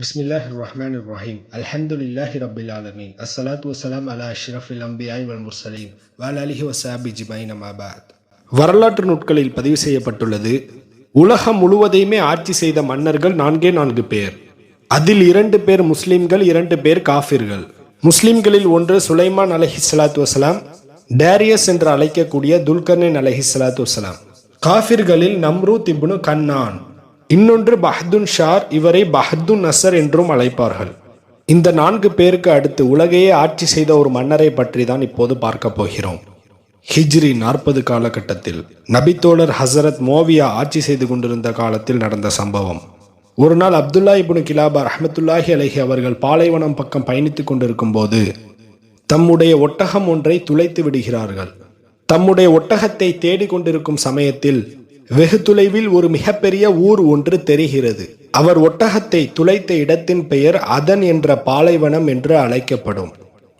பிஸ்மில்லாஹ் ரஹ்மான் இப்ராஹிம் அல்ஹம்துலில்லாஹி ரபில் ஆலமீன் அஸ்ஸலாத் வசலாம் அலா அஷ்ரஃபில் அம்பியாய் வல் முர்சலீம் வால் அலிஹி வசாபி ஜிமைன் நமாபாத் வரலாற்று நூட்களில் பதிவு செய்யப்பட்டுள்ளது உலகம் முழுவதையுமே ஆட்சி செய்த மன்னர்கள் நான்கே நான்கு பேர். அதில் இரண்டு பேர் முஸ்லிம்கள் இரண்டு பேர் காஃபிர்கள். முஸ்லிம்களில் ஒன்று சுலைமான் அலஹி சலாத் வசலாம் டேரியஸ் என்று அழைக்கக்கூடிய துல்கர்னின் அலஹி சலாத் வசலாம் காஃபிர்களில் நம்ரூத் இப்னு கண்ணான். இன்னொன்று பஹ்துன் ஷார் இவரை பஹ்துன் நசர் என்றும் அழைப்பார்கள். இந்த நான்கு பேருக்கு அடுத்து உலகையே ஆட்சி செய்த ஒரு மன்னரை பற்றி தான் இப்போது பார்க்க போகிறோம். ஹிஜ்ரி நாற்பது காலகட்டத்தில் நபித்தோழர் ஹசரத் மோவியா ஆட்சி செய்து கொண்டிருந்த காலத்தில் நடந்த சம்பவம். ஒரு நாள் அப்துல்லா இபுனு கிலாபா ரஹமத்துல்லாஹி அலஹி அவர்கள் பாலைவனம் பக்கம் பயணித்துக் கொண்டிருக்கும் போது தம்முடைய ஒட்டகம் ஒன்றை துளைத்து விடுகிறார்கள். தம்முடைய ஒட்டகத்தை தேடிக் கொண்டிருக்கும் சமயத்தில் வெகு தொலைவில் ஒரு மிகப்பெரிய ஊர் ஒன்று தெரிகிறது. அவர் ஒட்டகத்தை துளைத்த இடத்தின் பெயர் அதன் என்ற பாலைவனம் என்று அழைக்கப்படும்.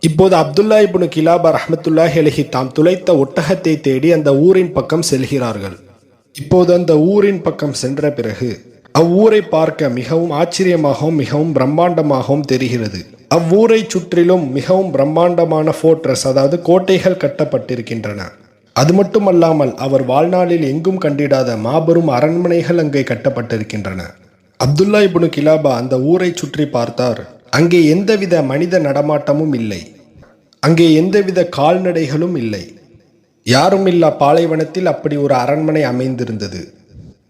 இப்போது அப்துல்லா இபுனு கிலாபா ரஹமத்துல்லாஹி அலஹி தாம் துளைத்த ஒட்டகத்தை தேடி அந்த ஊரின் பக்கம் செல்கிறார்கள். இப்போது அந்த ஊரின் பக்கம் சென்ற பிறகு அவ்வூரை பார்க்க மிகவும் ஆச்சரியமாகவும் மிகவும் பிரம்மாண்டமாகவும் தெரிகிறது. அவ்வூரை சுற்றிலும் மிகவும் பிரம்மாண்டமான ஃபோர்ட்ரஸ் அதாவது கோட்டைகள் கட்டப்பட்டிருக்கின்றன. அது மட்டுமல்லாமல் அவர் வாழ்நாளில் எங்கும் கண்டிடாத மாபெரும் அரண்மனைகள் அங்கே கட்டப்பட்டிருக்கின்றன. அப்துல்லா இபுனு கிலாபா அந்த ஊரை சுற்றி பார்த்தார். அங்கே எந்தவித மனித நடமாட்டமும் இல்லை. அங்கே எந்தவித கால்நடைகளும் இல்லை. யாரும் இல்லா பாலைவனத்தில் அப்படி ஒரு அரண்மனை அமைந்திருந்தது.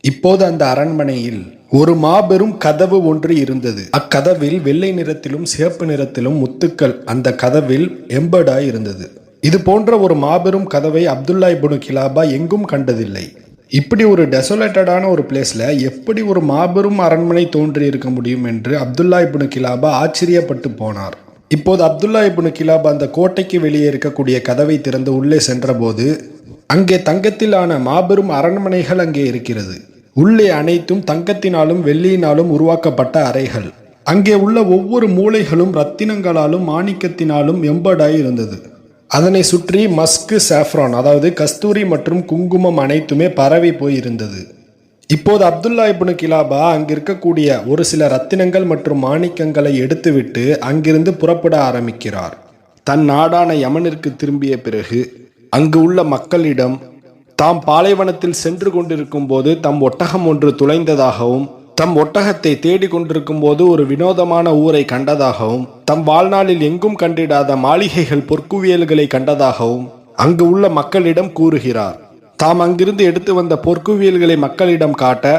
இப்போது அந்த அரண்மனையில் ஒரு மாபெரும் கதவு ஒன்று இருந்தது. அக்கதவில் வெள்ளை நிறத்திலும் சிவப்பு நிறத்திலும் முத்துக்கள். அந்த கதவில் எம்பர்டாய் இருந்தது. இது போன்ற ஒரு மாபெரும் கதவை அப்துல்லா இபுனு கிலாபா எங்கும் கண்டதில்லை. இப்படி ஒரு டெசோலேட்டடான ஒரு பிளேஸில் எப்படி ஒரு மாபெரும் அரண்மனை தோன்றி இருக்க முடியும் என்று அப்துல்லா இபுனு கிலாபா ஆச்சரியப்பட்டு போனார். இப்போது அப்துல்லா இபுனு கிலாபா அந்த கோட்டைக்கு வெளியே இருக்கக்கூடிய கதவை திறந்து உள்ளே சென்றபோது அங்கே தங்கத்திலான மாபெரும் அரண்மனைகள் அங்கே இருக்கிறது. உள்ளே அனைத்தும் தங்கத்தினாலும் வெள்ளியினாலும் உருவாக்கப்பட்ட அறைகள். அங்கே உள்ள ஒவ்வொரு மூளைகளும் ரத்தினங்களாலும் மாணிக்கத்தினாலும் எம்பர்டாய் இருந்தது. அதனை சுற்றி மஸ்கு சாஃப்ரான் அதாவது கஸ்தூரி மற்றும் குங்குமம் அனைத்துமே பரவி போயிருந்தது. இப்போது அப்துல்லா இப்னு கிலாபா அங்கு இருக்கக்கூடிய ஒரு சில ரத்தினங்கள் மற்றும் மாணிக்கங்களை எடுத்துவிட்டு அங்கிருந்து புறப்பட ஆரம்பிக்கிறார். தன் நாடான யமனிற்கு திரும்பிய பிறகு அங்கு உள்ள மக்களிடம் தாம் பாலைவனத்தில் சென்று கொண்டிருக்கும் போது தம் ஒட்டகம் ஒன்று துளைந்ததாகவும் தம் ஒட்டகத்தை தேடிக் கொண்டிருக்கும் போது ஒரு வினோதமான ஊரை கண்டதாகவும் தம் வாழ்நாளில் எங்கும் கண்டிடாத மாளிகைகள் பொற்குவியல்களை கண்டதாகவும் அங்கு உள்ள மக்களிடம் கூறுகிறார். தாம் அங்கிருந்து எடுத்து வந்த பொற்குவியல்களை மக்களிடம் காட்ட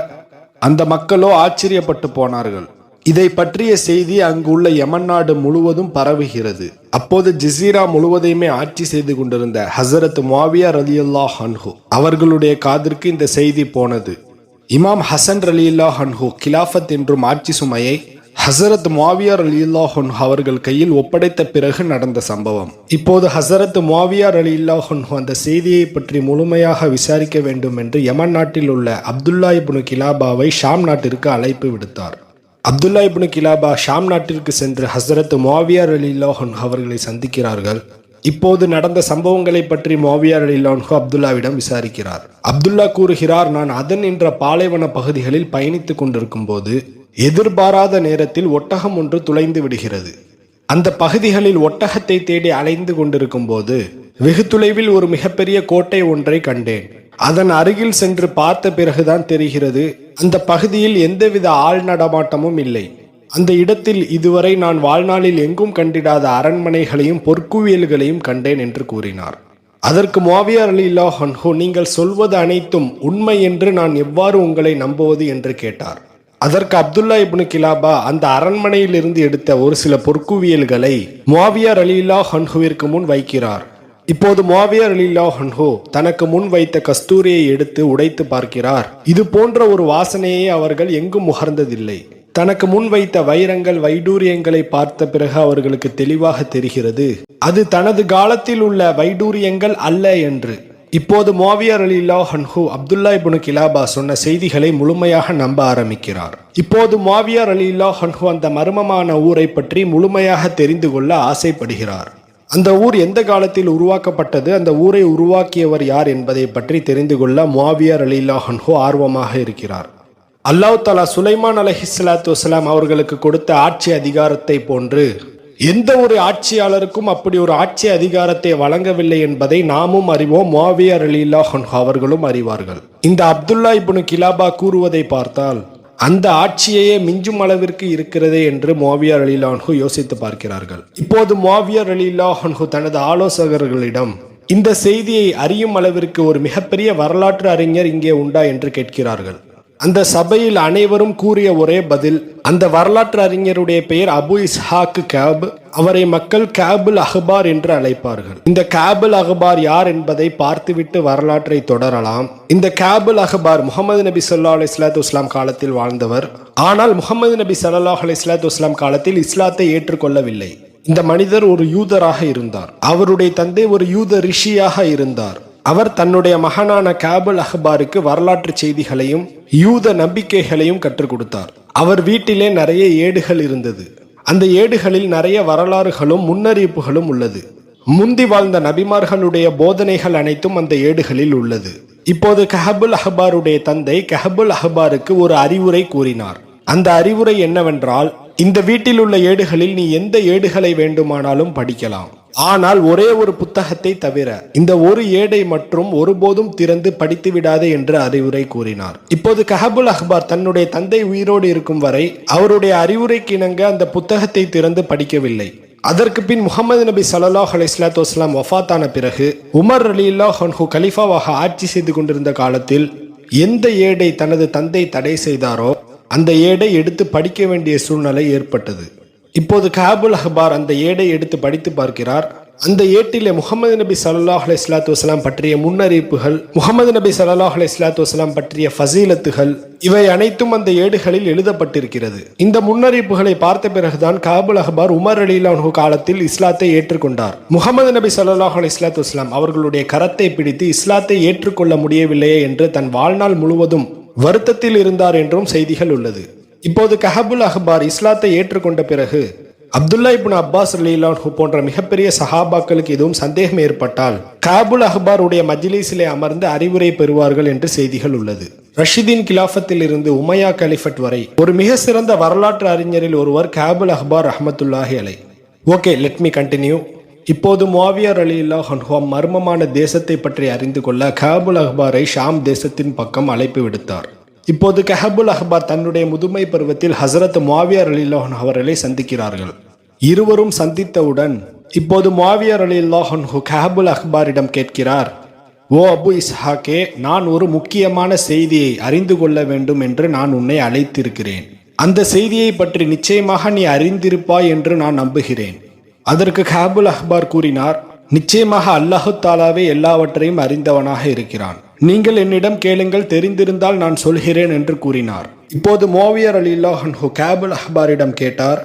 அந்த மக்களோ ஆச்சரியப்பட்டு போனார்கள். இதை பற்றிய செய்தி அங்கு உள்ள யமன் நாடு முழுவதும் பரவுகிறது. அப்போது ஜிசீரா முழுவதையுமே ஆட்சி செய்து கொண்டிருந்த ஹசரத் மாவியா ரலியுல்லா ஹன்ஹு அவர்களுடைய காதிற்கு இந்த செய்தி போனது. இமாம் ஹசன் ரலியுல்லா ஹன்ஹு கிலாஃபத் என்றும் ஆட்சி சுமையை ஹசரத் மாவியார் அலியுல்லா ஹொன்ஹு அவர்கள் கையில் ஒப்படைத்த பிறகு நடந்த சம்பவம். இப்போது ஹசரத் மாவியார் அலியுல்லா ஹொன்ஹு அந்த செய்தியை பற்றி முழுமையாக விசாரிக்க வேண்டும் என்று யமன் நாட்டில் உள்ள அப்துல்லா இப்னு கிலாபாவை ஷாம் நாட்டிற்கு அழைப்பு விடுத்தார். அப்துல்லா இப்னு கிலாபா ஷாம் நாட்டிற்கு சென்று ஹசரத் மாவியார் அலியுல்லா ஹொன்ஹு அவர்களை சந்திக்கிறார்கள். இப்போது நடந்த சம்பவங்களை பற்றி மோவியார் அலிலான்ஹு அப்துல்லாவிடம் விசாரிக்கிறார். அப்துல்லா கூறுகிறார் நான் அதன் என்ற பாலைவன பகுதிகளில் பயணித்துக் கொண்டிருக்கும் போது எதிர்பாராத நேரத்தில் ஒட்டகம் ஒன்று துளைந்து விடுகிறது. அந்த பகுதிகளில் ஒட்டகத்தை தேடி அலைந்து கொண்டிருக்கும் போது வெகு தொலைவில் ஒரு மிகப்பெரிய கோட்டை ஒன்றை கண்டேன். அதன் அருகில் சென்று பார்த்த பிறகுதான் தெரிகிறது அந்த பகுதியில் எந்தவித ஆள் நடமாட்டமும் இல்லை. அந்த இடத்தில் இதுவரை நான் வாழ்நாளில் எங்கும் கண்டிடாத அரண்மனைகளையும் பொற்குவியல்களையும் கண்டேன் என்று கூறினார். அதற்கு மோவியார் அலி ஹன்ஹோ நீங்கள் சொல்வது அனைத்தும் உண்மை என்று நான் எவ்வாறு உங்களை நம்புவது? என்று கேட்டார். அதற்கு அப்துல்லா இப்னு கிலாபா அந்த அரண்மனையிலிருந்து எடுத்த ஒரு சில பொற்குவியல்களை மோவியார் அலிலா ஹன்ஹுவிற்கு முன் வைக்கிறார். இப்போது மோவியார் அலிலா ஹன்ஹோ தனக்கு முன் வைத்த கஸ்தூரியை எடுத்து உடைத்து பார்க்கிறார். இது போன்ற ஒரு வாசனையை அவர்கள் எங்கும் முகர்ந்ததில்லை தனக்கு முன் வைத்த வைரங்கள் வைடூரியங்களை பார்த்த பிறகு அவர்களுக்கு தெளிவாக தெரிகிறது. அது தனது காலத்தில் உள்ள வைடூரியங்கள் அல்ல என்று. இப்போது மோவியர் அலிலா ஹன்ஹு அப்துல்லா இபுனு கிலாபா சொன்ன செய்திகளை முழுமையாக நம்ப ஆரம்பிக்கிறார். இப்போது மோவியர் அலிலா ஹன்ஹு அந்த மர்மமான ஊரை பற்றி முழுமையாக தெரிந்து கொள்ள ஆசைப்படுகிறார். அந்த ஊர் எந்த காலத்தில் உருவாக்கப்பட்டது அந்த ஊரை உருவாக்கியவர் யார் என்பதை பற்றி தெரிந்து கொள்ள மாவியார் அலிலா ஹன்ஹு ஆர்வமாக இருக்கிறார். அல்லாஹ் தாலா சுலைமான் அலஹிஸ்லாத்து வசலாம் அவர்களுக்கு கொடுத்த ஆட்சி அதிகாரத்தை போன்று எந்த ஒரு ஆட்சியாளருக்கும் அப்படி ஒரு ஆட்சி அதிகாரத்தை வழங்கவில்லை என்பதை நாமும் அறிவோம். மாவியர் அலில்லா அவர்களும் அறிவார்கள். இந்த அப்துல்லா இப்னு கிலாபா கூறுவதை பார்த்தால் அந்த ஆட்சியையே மிஞ்சும் அளவிற்கு இருக்கிறதே என்று மோவியர் அலிலான்ஹு யோசித்து பார்க்கிறார்கள். இப்போது மோவியர் அலிலாஹன்ஹு தனது ஆலோசகர்களிடம் இந்த செய்தியை அறியும் அளவிற்கு ஒரு மிகப்பெரிய வரலாற்று அறிஞர் இங்கே உண்டா என்று கேட்கிறார்கள். அந்த சபையில் அனைவரும் கூறிய ஒரே பதில் அந்த வரலாற்று அறிஞருடைய பெயர் அபு இஸ்ஹாக் கேப் அவரை மக்கள் கேபுல் அஹ்பார் என்று அழைப்பார்கள். இந்த கேபுல் அஹ்பார் யார் என்பதை பார்த்துவிட்டு வரலாற்றை தொடரலாம். இந்த கேபுல் அஹ்பார் முகமது நபி சொல்லா அலி இஸ்லாத்து இஸ்லாம் காலத்தில் வாழ்ந்தவர். ஆனால் முகமது நபி சல்லாஹ் அலி இஸ்லாத்து இஸ்லாம் காலத்தில் இஸ்லாத்தை ஏற்றுக்கொள்ளவில்லை. இந்த மனிதர் ஒரு யூதராக இருந்தார். அவருடைய தந்தை ஒரு யூத ரிஷியாக இருந்தார். அவர் தன்னுடைய மகனான கேபுல் அஹ்பாருக்கு வரலாற்று செய்திகளையும் யூத நம்பிக்கைகளையும் கற்றுக் கொடுத்தார். அவர் வீட்டிலே நிறைய ஏடுகள் இருந்தது. அந்த ஏடுகளில் நிறைய வரலாறுகளும் முன்னறிவிப்புகளும் உள்ளது. முந்தி வாழ்ந்த நபிமார்களுடைய போதனைகள் அனைத்தும் அந்த ஏடுகளில் உள்ளது. இப்போது கஹபுல் அஹ்பாருடைய தந்தை கஹபுல் அஹ்பாருக்கு ஒரு அறிவுரை கூறினார். அந்த அறிவுரை என்னவென்றால் இந்த வீட்டில் உள்ள ஏடுகளில் நீ எந்த ஏடுகளை வேண்டுமானாலும் படிக்கலாம். ஆனால் ஒரே ஒரு புத்தகத்தை தவிர இந்த ஒரு ஏடை மற்றும் ஒருபோதும் திறந்து படித்து விடாதே என்று அறிவுரை கூறினார். இப்போது கஹபுல் அஹ்பார் தன்னுடைய தந்தை உயிரோடு இருக்கும் வரை அவருடைய அறிவுரைக்கு இணங்க அந்த புத்தகத்தை திறந்து படிக்கவில்லை. அதற்கு பின் முகமது நபி சல்லாஹ் அலிஸ்லாத்து வஸ்லாம் வஃத்தான பிறகு உமர் அலி ஹன்ஹு கலிஃபாவாக ஆட்சி செய்து கொண்டிருந்த காலத்தில் எந்த ஏடை தனது தந்தை தடை செய்தாரோ அந்த ஏடை எடுத்து படிக்க வேண்டிய சூழ்நிலை ஏற்பட்டது. இப்போது காபுல் அஹ்பார் அந்த ஏடை எடுத்து படித்து பார்க்கிறார். அந்த ஏட்டிலே முகமது நபி சல்லாஹ் அலி இஸ்லாத்து வலாம் பற்றிய முன்னறிவிப்புகள் முகமது நபி சல்லாஹ் அலி இஸ்லாத்து வலாம் பற்றிய ஃபசீலத்துகள் இவை அனைத்தும் அந்த ஏடுகளில் எழுதப்பட்டிருக்கிறது. இந்த முன்னறிவிப்புகளை பார்த்த பிறகுதான் காபுல் அஹ்பார் உமர் அலிலானு காலத்தில் இஸ்லாத்தை ஏற்றுக்கொண்டார். முகமது நபி சல்லாஹ் அலி இஸ்லாத்து வஸ்லாம் அவர்களுடைய கரத்தை பிடித்து இஸ்லாத்தை ஏற்றுக்கொள்ள முடியவில்லையே என்று தன் வாழ்நாள் முழுவதும் வருத்தத்தில் இருந்தார் என்றும் செய்திகள் உள்ளது. இப்போது கஹபுல் அஹ்பார் இஸ்லாத்தை ஏற்றுக்கொண்ட பிறகு அப்துல்லா இபின் அப்பாஸ் அலிலான்ஹு போன்ற மிகப்பெரிய சஹாபாக்களுக்கு எதுவும் சந்தேகம் ஏற்பட்டால் காபுல் அஹ்பாருடைய மஜ்லிஸிலே அமர்ந்து அறிவுரை பெறுவார்கள் என்று செய்திகள் உள்ளது. ரஷிதின் கிலாஃபத்தில் இருந்து உமையா கலிஃபட் வரை ஒரு மிக சிறந்த வரலாற்று அறிஞரில் ஒருவர் காபுல் அஹ்பார் ரஹமத்துல்லாஹி அலை. ஓகே லெட் மீ கண்டினியூ இப்போது முவாவியர் அலி இல்லா மர்மமான தேசத்தை பற்றி அறிந்து கொள்ள காபுல் அஹ்பாரை ஷாம் தேசத்தின் பக்கம் அழைப்பு விடுத்தார். இப்போது கஹபுல் அஹ்பார் தன்னுடைய முதுமை பருவத்தில் ஹசரத் முவாவியர் அலில்லாஹன் அவர்களை சந்திக்கிறார்கள். இருவரும் சந்தித்தவுடன் இப்போது முவாவியர் அலில்லாஹன் கஹபுல் அஹ்பாரிடம் கேட்கிறார் ஓ அபு இஸ்ஹாக்கே நான் ஒரு முக்கியமான செய்தியை அறிந்து கொள்ள வேண்டும் என்று நான் உன்னை அழைத்திருக்கிறேன். அந்த செய்தியை பற்றி நிச்சயமாக நீ அறிந்திருப்பாய் என்று நான் நம்புகிறேன். அதற்கு கஹபுல் அஹ்பார் கூறினார் நிச்சயமாக அல்லாஹு தாலாவே எல்லாவற்றையும் அறிந்தவனாக இருக்கிறான். நீங்கள் என்னிடம் கேளுங்கள் தெரிந்திருந்தால் நான் சொல்கிறேன் என்று கூறினார். இப்போது மோவியர் அலில்லாஹன்ஹு கேபுல் அஹ்பாரிடம் கேட்டார்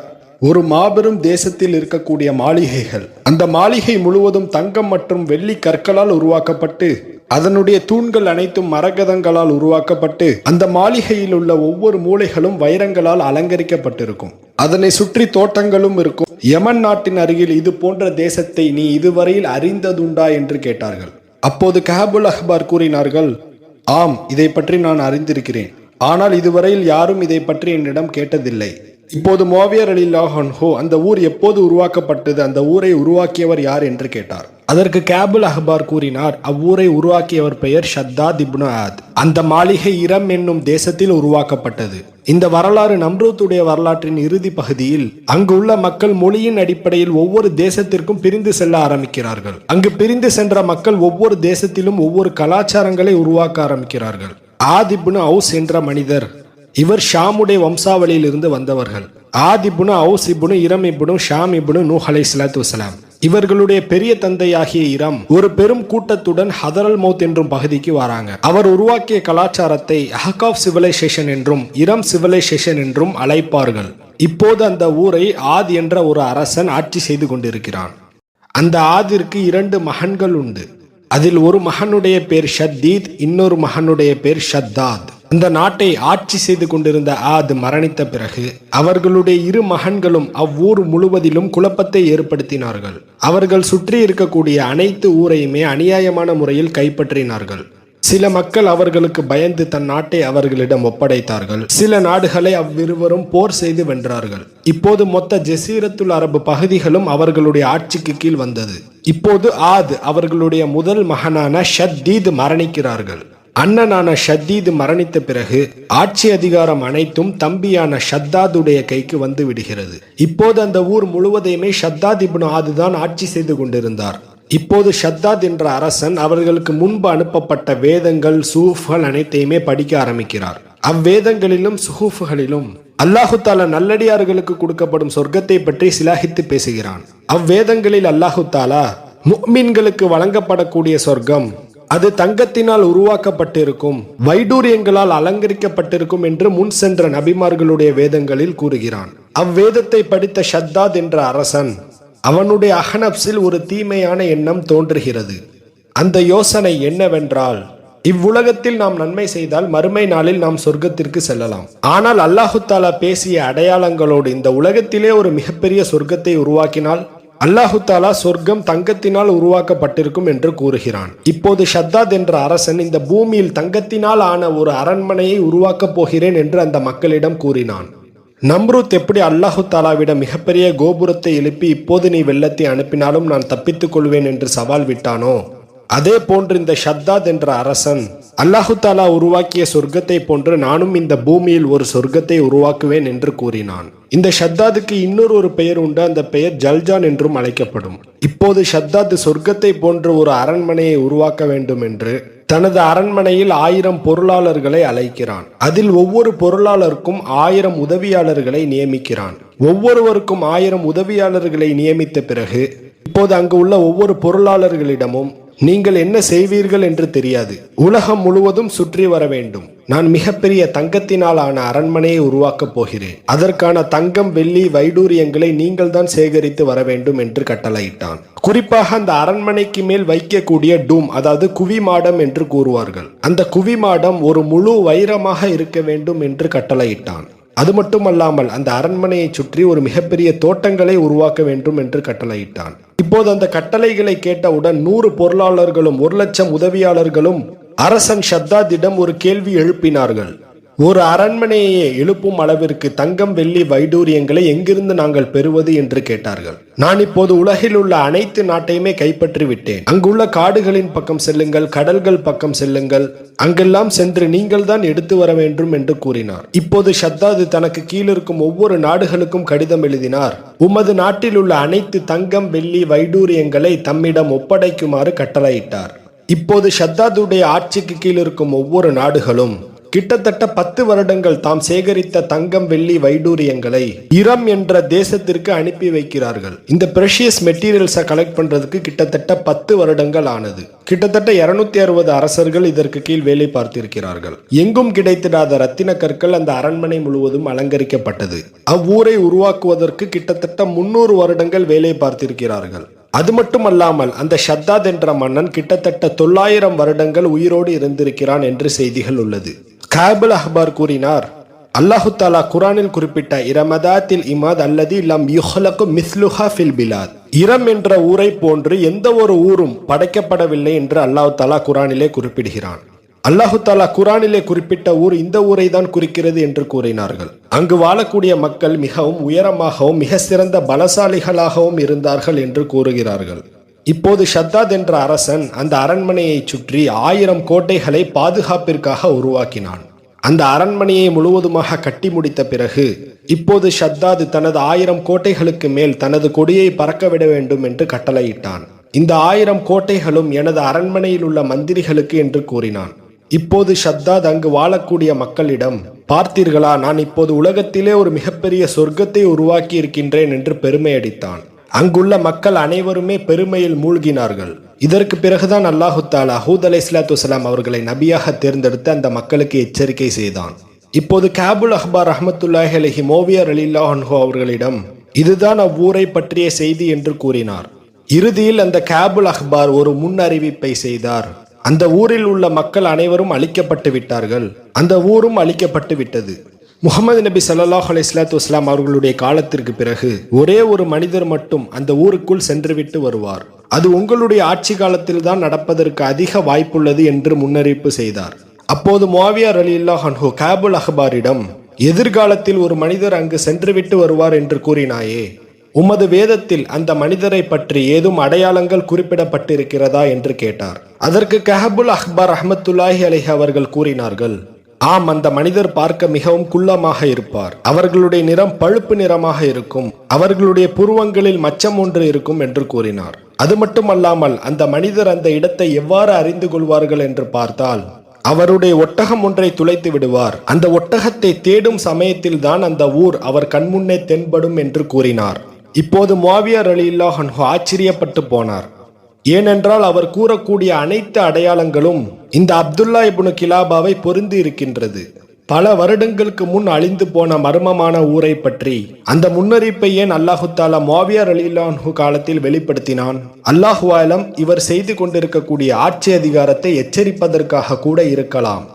ஒரு மாபெரும் தேசத்தில் இருக்கக்கூடிய மாளிகைகள் அந்த மாளிகை முழுவதும் தங்கம் மற்றும் வெள்ளி கற்களால் உருவாக்கப்பட்டு அதனுடைய தூண்கள் அனைத்தும் மரகதங்களால் உருவாக்கப்பட்டு அந்த மாளிகையில் உள்ள ஒவ்வொரு மூலைகளும் வைரங்களால் அலங்கரிக்கப்பட்டிருக்கும். அதனை சுற்றி தோட்டங்களும் இருக்கும். யமன் நாட்டின் அருகில் இது போன்ற தேசத்தை நீ இதுவரையில் அறிந்ததுண்டா? என்று கேட்டார்கள். அப்போது கஹபுல் அஹ்பார் கூறினார்கள் ஆம் இதை பற்றி நான் அறிந்திருக்கிறேன். ஆனால் இதுவரையில் யாரும் இதை பற்றி என்னிடம் கேட்டதில்லை. இப்போது மோவியர் அலி ஹோ அந்த ஊர் எப்போது உருவாக்கப்பட்டது அந்த ஊரை உருவாக்கியவர் யார் என்று கேட்டார். அதற்கு கேபுல் அஹ்பார் கூறினார் அவ்வூரை உருவாக்கியவர் பெயர் ஷத்தாத் இப்னு ஆத். அந்த மாளிகை இரம் என்னும் தேசத்தில் உருவாக்கப்பட்டது. இந்த வரலாறு நம்ரூத்துடைய வரலாற்றின் இறுதி பகுதியில் அங்கு உள்ள மக்கள் மொழியின் அடிப்படையில் ஒவ்வொரு தேசத்திற்கும் பிரிந்து செல்ல ஆரம்பிக்கிறார்கள். அங்கு பிரிந்து சென்ற மக்கள் ஒவ்வொரு தேசத்திலும் ஒவ்வொரு கலாச்சாரங்களை உருவாக்க ஆரம்பிக்கிறார்கள். ஆதிபுனு அவுஸ் என்ற மனிதர் இவர் ஷாமுடைய வம்சாவளியில் இருந்து வந்தவர்கள் ஆதிபுனு அவுஸ் இபுனு இரம் இபுனு ஷாம் இபுனு நூஹலை சலாத்து வசலாம் இவர்களுடைய பெரிய தந்தையாகிய இரம் ஒரு பெரும் கூட்டத்துடன் ஹதரல் மௌத் என்றும் பகுதிக்கு வராங்க. அவர் உருவாக்கிய கலாச்சாரத்தை அஹகாப் சிவிலைசேஷன் என்றும் இரம் சிவிலைசேஷன் என்றும் அழைப்பார்கள். இப்போது அந்த ஊரை ஆத் என்ற ஒரு அரசன் ஆட்சி செய்து கொண்டிருக்கிறான். அந்த ஆதிற்கு இரண்டு மகன்கள் உண்டு. அதில் ஒரு மகனுடைய பேர் ஷத்தீத் இன்னொரு மகனுடைய பேர் ஷத்தாத். அந்த நாட்டை ஆட்சி செய்து கொண்டிருந்த ஆத் மரணித்த பிறகு அவர்களுடைய இரு மகன்களும் அவ்வூர் முழுவதிலும் குழப்பத்தை ஏற்படுத்தினார்கள். அவர்கள் சுற்றி இருக்கக்கூடிய அனைத்து ஊரையுமே அநியாயமான முறையில் கைப்பற்றினார்கள். சில மக்கள் அவர்களுக்கு பயந்து தன் நாட்டை அவர்களிடம் ஒப்படைத்தார்கள். சில நாடுகளை அவ்விருவரும் போர் செய்து வென்றார்கள். இப்போது மொத்த ஜெசீரத்துல் அரபு பகுதிகளும் அவர்களுடைய ஆட்சிக்கு கீழ் வந்தது. இப்போது ஆத் அவர்களுடைய முதல் மகனான ஷத்தீத் மரணிக்கிறார்கள். அண்ணனான ஷத்தீது மரணித்த பிறகு ஆட்சி அதிகாரம் அனைத்தும் தம்பியான ஷத்தாதுடைய கைக்கு வந்து விடுகிறது. இப்போது அந்த ஊர் முழுவதையுமே ஷத்தாத் இப்னு ஆதுதான் ஆட்சி செய்து கொண்டிருந்தார். இப்போது ஷத்தாத் என்ற அரசன் அவர்களுக்கு முன்பு அனுப்பப்பட்ட வேதங்கள் சூஃப்கள் அனைத்தையுமே படிக்க ஆரம்பிக்கிறார். அவ்வேதங்களிலும் சுஹூஃப்களிலும் அல்லாஹு தாலா நல்லடியார்களுக்கு கொடுக்கப்படும் சொர்க்கத்தை பற்றி சிலாகித்து பேசுகிறான். அவ்வேதங்களில் அல்லாஹு தாலா முக்மீன்களுக்கு வழங்கப்படக்கூடிய சொர்க்கம் அது தங்கத்தினால் உருவாக்கப்பட்டிருக்கும் வைடூரியங்களால் அலங்கரிக்கப்பட்டிருக்கும் என்று முன் சென்ற நபிமார்களுடைய வேதங்களில் கூறுகிறான். அவ்வேதத்தை படித்த ஷத்தாத் என்ற அரசன் அவனுடைய அகனப்ஸில் ஒரு தீமையான எண்ணம் தோன்றுகிறது. அந்த யோசனை என்னவென்றால் இவ்வுலகத்தில் நாம் நன்மை செய்தால் மறுமை நாளில் நாம் சொர்க்கத்திற்கு செல்லலாம். ஆனால் அல்லாஹு தாலா பேசிய அடையாளங்களோடு இந்த உலகத்திலே ஒரு மிகப்பெரிய சொர்க்கத்தை உருவாக்கினால் அல்லாஹு தாலா சொர்க்கம் தங்கத்தினால் உருவாக்கப்பட்டிருக்கும் என்று கூறுகிறான். இப்போது ஷத்தாத் என்ற அரசன் இந்த பூமியில் தங்கத்தினால் ஆன ஒரு அரண்மனையை உருவாக்கப் போகிறேன் என்று அந்த மக்களிடம் கூறினான். நம்ருத் எப்படி அல்லாஹு தாலாவிடம் மிகப்பெரிய கோபுரத்தை எழுப்பி இப்போது நீ வெள்ளத்தை அனுப்பினாலும் நான் தப்பித்துக் கொள்வேன் என்று சவால் விட்டானோ? அதே போன்று இந்த ஷத்தாத் என்ற அரசன் அல்லாஹு தாலா உருவாக்கிய சொர்க்கத்தை போன்று நானும் இந்த பூமியில் ஒரு சொர்க்கத்தை உருவாக்குவேன் என்று கூறினான். இந்த ஷத்தாதுக்கு இன்னொரு ஒரு பெயர் உண்டு அந்த பெயர் ஜல்ஜான் என்றும் அழைக்கப்படும். இப்போது ஷத்தாத் சொர்க்கத்தை போன்று ஒரு அரண்மனையை உருவாக்க வேண்டும் என்று தனது அரண்மனையில் ஆயிரம் பொருளாளர்களை அழைக்கிறான். அதில் ஒவ்வொரு பொருளாளருக்கும் ஆயிரம் உதவியாளர்களை நியமிக்கிறான். ஒவ்வொருவருக்கும் ஆயிரம் உதவியாளர்களை நியமித்த பிறகு இப்போது அங்கு உள்ள ஒவ்வொரு பொருளாளர்களிடமும் நீங்கள் என்ன செய்வீர்கள் என்று தெரியாது. உலகம் முழுவதும் சுற்றி வர வேண்டும். நான் மிகப்பெரிய தங்கத்தினால் ஆன அரண்மனையை உருவாக்கப் போகிறேன். அதற்கான தங்கம் வெள்ளி வைடூரியங்களை நீங்கள் தான் சேகரித்து வர வேண்டும் என்று கட்டளையிட்டான். குறிப்பாக அந்த அரண்மனைக்கு மேல் வைக்கக்கூடிய டூம் அதாவது குவி மாடம் என்று கூறுவார்கள். அந்த குவி மாடம் ஒரு முழு வைரமாக இருக்க வேண்டும் என்று கட்டளையிட்டான். அது மட்டுமல்லாமல் அந்த அரண்மனையை சுற்றி ஒரு மிகப்பெரிய தோட்டங்களை உருவாக்க வேண்டும் என்று கட்டளையிட்டான். இப்போது அந்த கட்டளைகளை கேட்டவுடன் நூறு பொருளாளர்களும் ஒரு லட்சம் உதவியாளர்களும் அரசன் ஷத்தாதிடம் ஒரு கேள்வி எழுப்பினார்கள். ஒரு அரண்மனையை எழுப்பும் அளவிற்கு தங்கம் வெள்ளி வைடூரியங்களை எங்கிருந்து நாங்கள் பெறுவது என்று கேட்டார்கள். நான் இப்போது உலகில் உள்ள அனைத்து நாட்டையுமே கைப்பற்றி விட்டேன் அங்குள்ள காடுகளின் பக்கம் செல்லுங்கள் கடல்கள் பக்கம் செல்லுங்கள். அங்கெல்லாம் சென்று நீங்கள் தான் எடுத்து வர வேண்டும் என்று கூறினார். இப்போது ஷத்தாது தனக்கு கீழிருக்கும் ஒவ்வொரு நாடுகளுக்கும் கடிதம் எழுதினார். உமது நாட்டில் உள்ள அனைத்து தங்கம் வெள்ளி வைடூரியங்களை தம்மிடம் ஒப்படைக்குமாறு கட்டளையிட்டார். இப்போது ஷத்தாதுடைய ஆட்சிக்கு கீழிருக்கும் ஒவ்வொரு நாடுகளும் கிட்டத்தட்ட பத்து வருடங்கள் தாம் சேகரித்த தங்கம் வெள்ளி வைடூரியங்களை இரம் என்ற தேசத்திற்கு அனுப்பி வைக்கிறார்கள். இந்த பிரஷியஸ் மெட்டீரியல்ஸை கலெக்ட் பண்றதுக்கு கிட்டத்தட்ட பத்து வருடங்கள் ஆனது. கிட்டத்தட்ட இருநூத்தி அறுபது அரசர்கள் இதற்கு கீழ் வேலை பார்த்திருக்கிறார்கள். எங்கும் கிடைத்திடாத ரத்தின கற்கள் அந்த அரண்மனை முழுவதும் அலங்கரிக்கப்பட்டது. அவ்வூரை உருவாக்குவதற்கு கிட்டத்தட்ட முன்னூறு வருடங்கள் வேலை பார்த்திருக்கிறார்கள். அது மட்டுமல்லாமல் அந்த ஷத்தாத் என்ற மன்னன் கிட்டத்தட்ட தொள்ளாயிரம் வருடங்கள் உயிரோடு இருந்திருக்கிறான் என்று செய்திகள் உள்ளது. காபுல் அஹ்பார் கூறினார். அல்லாஹு தாலா குரானில் குறிப்பிட்ட இரமதாத்தில் இமாத் அல்லது லம் யுஹலக்கு மிஸ்லுஹா ஃபில் பிலாத். இரம் என்ற ஊரை போன்று எந்த ஒரு ஊரும் படைக்கப்படவில்லை என்று அல்லாஹு தாலா குரானிலே குறிப்பிடுகிறான். அல்லாஹு தாலா குரானிலே குறிப்பிட்ட ஊர் இந்த ஊரை தான் குறிக்கிறது என்று கூறினார்கள். அங்கு வாழக்கூடிய மக்கள் மிகவும் உயரமாகவும் மிக சிறந்த பலசாலிகளாகவும் இருந்தார்கள் என்று கூறுகிறார்கள். இப்போது ஷத்தாத் என்ற அரசன் அந்த அரண்மனையை சுற்றி ஆயிரம் கோட்டைகளை பாதுகாப்பிற்காக உருவாக்கினான். அந்த அரண்மனையை முழுவதுமாக கட்டி முடித்த பிறகு இப்போது ஷத்தாத் தனது ஆயிரம் கோட்டைகளுக்கு மேல் தனது கொடியை பறக்கவிட வேண்டும் என்று கட்டளையிட்டான். இந்த ஆயிரம் கோட்டைகளும் எனது அரண்மனையில் உள்ள மந்திரிகளுக்கு என்று கூறினான். இப்போது ஷத்தாத் அங்கு வாழக்கூடிய மக்களிடம் பார்த்தீர்களா நான் இப்போது உலகத்திலே ஒரு மிகப்பெரிய சொர்க்கத்தை உருவாக்கி இருக்கின்றேன் என்று பெருமையடித்தான். அங்குள்ள மக்கள் அனைவருமே பெருமையில் மூழ்கினார்கள். இதற்கு பிறகுதான் அல்லாஹு தாலா ஹூத் அலை இஸ்லாத்து அவர்களை நபியாக தேர்ந்தெடுத்து அந்த மக்களுக்கு எச்சரிக்கை செய்தான். இப்போது கேபுல் அஹ்பார் அஹமத்துல்லாஹி அலஹி மோவியர் அலில்லாஹன்ஹோ அவர்களிடம் இதுதான் அவ்வூரை பற்றிய செய்தி என்று கூறினார். இறுதியில் அந்த கேபுல் அஹ்பார் ஒரு முன் அறிவிப்பை செய்தார். அந்த ஊரில் உள்ள மக்கள் அனைவரும் அழிக்கப்பட்டு விட்டார்கள். அந்த ஊரும் அழிக்கப்பட்டு விட்டது. முகமது நபி சல்லாஹ் அலைஹி வஸ்லாம் அவர்களுடைய காலத்திற்கு பிறகு ஒரே ஒரு மனிதர் மட்டும் அந்த ஊருக்குள் சென்றுவிட்டு வருவார். அது உங்களுடைய ஆட்சி காலத்தில் தான் நடப்பதற்கு அதிக வாய்ப்புள்ளது என்று முன்னறிவிப்பு செய்தார். அப்போது மோவியார் அலி அல்லாஹன்ஹோ காபுல் அஹ்பாரிடம் எதிர்காலத்தில் ஒரு மனிதர் அங்கு சென்றுவிட்டு வருவார் என்று கூறினாயே உமது வேதத்தில் அந்த மனிதரை பற்றி ஏதும் அடையாளங்கள் குறிப்பிடப்பட்டிருக்கிறதா? என்று கேட்டார். அதற்கு கஹபுல் அஹ்பார் அஹமத்துல்லாஹி அலிஹ் அவர்கள் கூறினார்கள் ஆம் அந்த மனிதர் பார்க்க மிகவும் குள்ளமாக இருப்பார். அவர்களுடைய நிறம் பழுப்பு நிறமாக இருக்கும். அவர்களுடைய புருவங்களில் மச்சம் ஒன்று இருக்கும் என்று கூறினார். அது மட்டுமல்லாமல் அந்த மனிதர் அந்த இடத்தை எவ்வாறு அறிந்து கொள்வார்கள் என்று பார்த்தால் அவருடைய ஒட்டகம் ஒன்றை துளைத்து விடுவார். அந்த ஒட்டகத்தை தேடும் சமயத்தில் தான் அந்த ஊர் அவர் கண்முன்னே தென்படும் என்று கூறினார். இப்போது மாவியார் அலில்லா அன்ஹு ஆச்சரியப்பட்டு போனார். ஏனென்றால் அவர் கூறக்கூடிய அனைத்து அடையாளங்களும் இந்த அப்துல்லா இபுனு கிலாபாவை பொருந்தி இருக்கின்றது. பல வருடங்களுக்கு முன் அழிந்து போன மர்மமான ஊரை பற்றி அந்த முன்னறிப்பை ஏன் அல்லாஹு தாலா மோவியர் அலிலான்ஹு காலத்தில் வெளிப்படுத்தினான்? அல்லாஹுவாலம் இவர் செய்து கொண்டிருக்கக்கூடிய ஆட்சி அதிகாரத்தை எச்சரிப்பதற்காக கூட இருக்கலாம்.